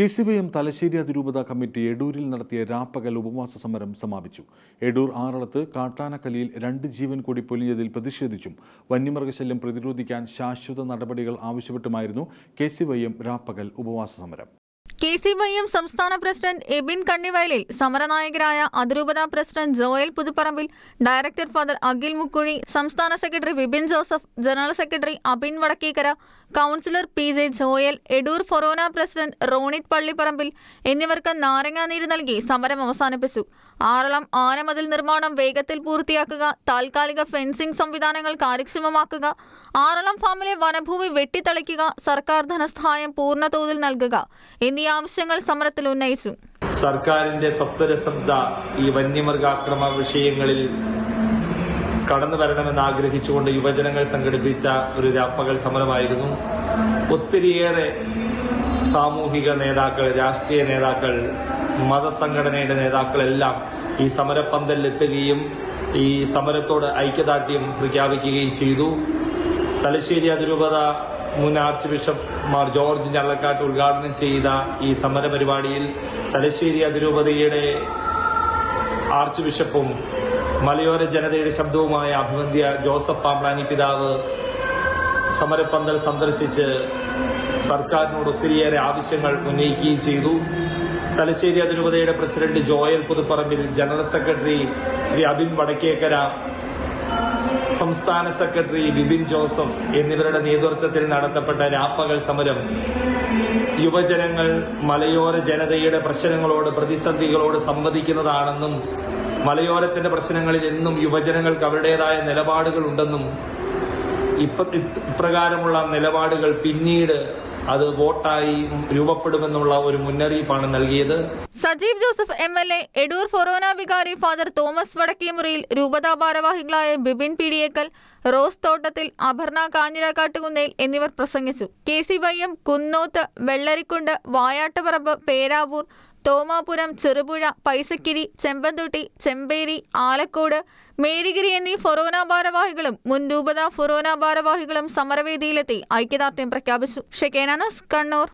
K C Y M Thalassery അതിരൂപത committee എടൂരിൽ നടത്തിയ രാപ്പകൽ ഉപവാസ സമരം സമാപിച്ചു. എടൂർ ആറളത്ത് കാട്ടാനക്കലിയിൽ രണ്ട് ജീവൻ കൂടി പൊലിഞ്ഞതിൽ പ്രതിഷേധിച്ചും വന്യമൃഗശല്യം പ്രതിരോധിക്കാൻ ശാശ്വത നടപടികൾ ആവശ്യപ്പെട്ടുമായിരുന്നു കെ സി വൈ എം രാപ്പകൽ ഉപവാസ സമരം. കെ സി വൈ എം സംസ്ഥാന പ്രസിഡന്റ് എബിൻ കണ്ണിവയലിൽ സമരനായകരായ അതിരൂപത president Joel Puthuparambil director father Akhil Mukkuzhi സംസ്ഥാന secretary Vipin Joseph general secretary Abin Vadakkekkara councillor P J Joel Edoor forane president Ronith Pallipparambil എന്നിവർക്ക് നാരങ്ങാനീര് നൽകി സമരം അവസാനിപ്പിച്ചു. ആറളം ആനമതിൽ നിർമ്മാണം വേഗത്തിൽ പൂർത്തിയാക്കുക താൽക്കാലിക ഫെൻസിംഗ് സംവിധാനങ്ങൾ കാര്യക്ഷമമാക്കുക ആറളം ഫാമിലെ വനഭൂമി വെട്ടിത്തളിക്കുക സർക്കാർ ധനസഹായം പൂർണതോതിൽ നൽകുക എന്നീ ആവശ്യങ്ങൾ സമരത്തിൽ ഉന്നയിച്ചു. സർക്കാരിന്റെ സത്വരശ്രദ്ധ ഈ വന്യമൃഗാക്രമ വിഷയങ്ങളിൽ കടന്നു വരണമെന്ന് ആഗ്രഹിച്ചുകൊണ്ട് യുവജനങ്ങൾ സംഘടിപ്പിച്ച ഒരു രാപ്പകൽ സമരമായിരുന്നു. ഒത്തിരിയേറെ സാമൂഹിക നേതാക്കൾ രാഷ്ട്രീയ നേതാക്കൾ മതസംഘടനയുടെ നേതാക്കളെല്ലാം ഈ സമരപ്പന്തലിലെത്തുകയും ഈ സമരത്തോട് ഐക്യദാർഢ്യം പ്രഖ്യാപിക്കുകയും ചെയ്തു. തലശ്ശേരി അതിരൂപത മുൻ ആർച്ച് ബിഷപ്പ് മാർ ജോർജ് ഞള്ളക്കാട്ട് ഉദ്ഘാടനം ചെയ്ത ഈ സമര പരിപാടിയിൽ തലശ്ശേരി അതിരൂപതയുടെ ആർച്ച് ബിഷപ്പും മലയോര ജനതയുടെ ശബ്ദവുമായ അഭിമന്ത്യ ജോസഫ് പാമ്പ്ലാനി പിതാവ് സമരപ്പന്തൽ സന്ദർശിച്ച് സർക്കാരിനോട് ഒത്തിരിയേറെ ആവശ്യങ്ങൾ ഉന്നയിക്കുകയും ചെയ്തു. തലശ്ശേരി അതിരൂപതയുടെ president Joel Puthuparambil general secretary Shri Abin Vadakkekkara സംസ്ഥാന സെക്രട്ടറി ബിബിൻ ജോസഫ് എന്നിവരുടെ നേതൃത്വത്തിൽ നടത്തപ്പെട്ട രാപ്പകൽ സമരം യുവജനങ്ങൾ മലയോര ജനതയുടെ പ്രശ്നങ്ങളോട് പ്രതിസന്ധികളോട് സംവദിക്കുന്നതാണെന്നും മലയോരത്തിന്റെ പ്രശ്നങ്ങളിൽ എന്നും യുവജനങ്ങൾക്ക് അവരുടേതായ നിലപാടുകൾ ഉണ്ടെന്നും ഇപ്പ ഇപ്രകാരമുള്ള നിലപാടുകൾ പിന്നീട് അത് വോട്ടായി രൂപപ്പെടുമെന്നുള്ള ഒരു മുന്നറിയിപ്പാണ് നൽകിയത്. Sajeev Joseph M L A Edoor forane വികാരി ഫാദർ തോമസ് വടക്കേമുറിയിൽ രൂപതാ ഭാരവാഹികളായ ബിബിൻ പിടിയേക്കൽ റോസ് തോട്ടത്തിൽ അപർണ കാഞ്ഞിരക്കാട്ടുകുന്നേൽ എന്നിവർ പ്രസംഗിച്ചു. K C Y M Kunnoth Vellarikundu Vayattuparamba Peravoor Thomapuram Cherupuzha Paisakari Chempanthotti Chemperi Alakode Merigiri എന്നീ ഫൊറോന ഭാരവാഹികളും മുൻ രൂപത ഫൊറോന ഭാരവാഹികളും സമരവേദിയിലെത്തി ഐക്യദാർഢ്യം പ്രഖ്യാപിച്ചു. ഷെക്കേനാനസ് കണ്ണൂർ.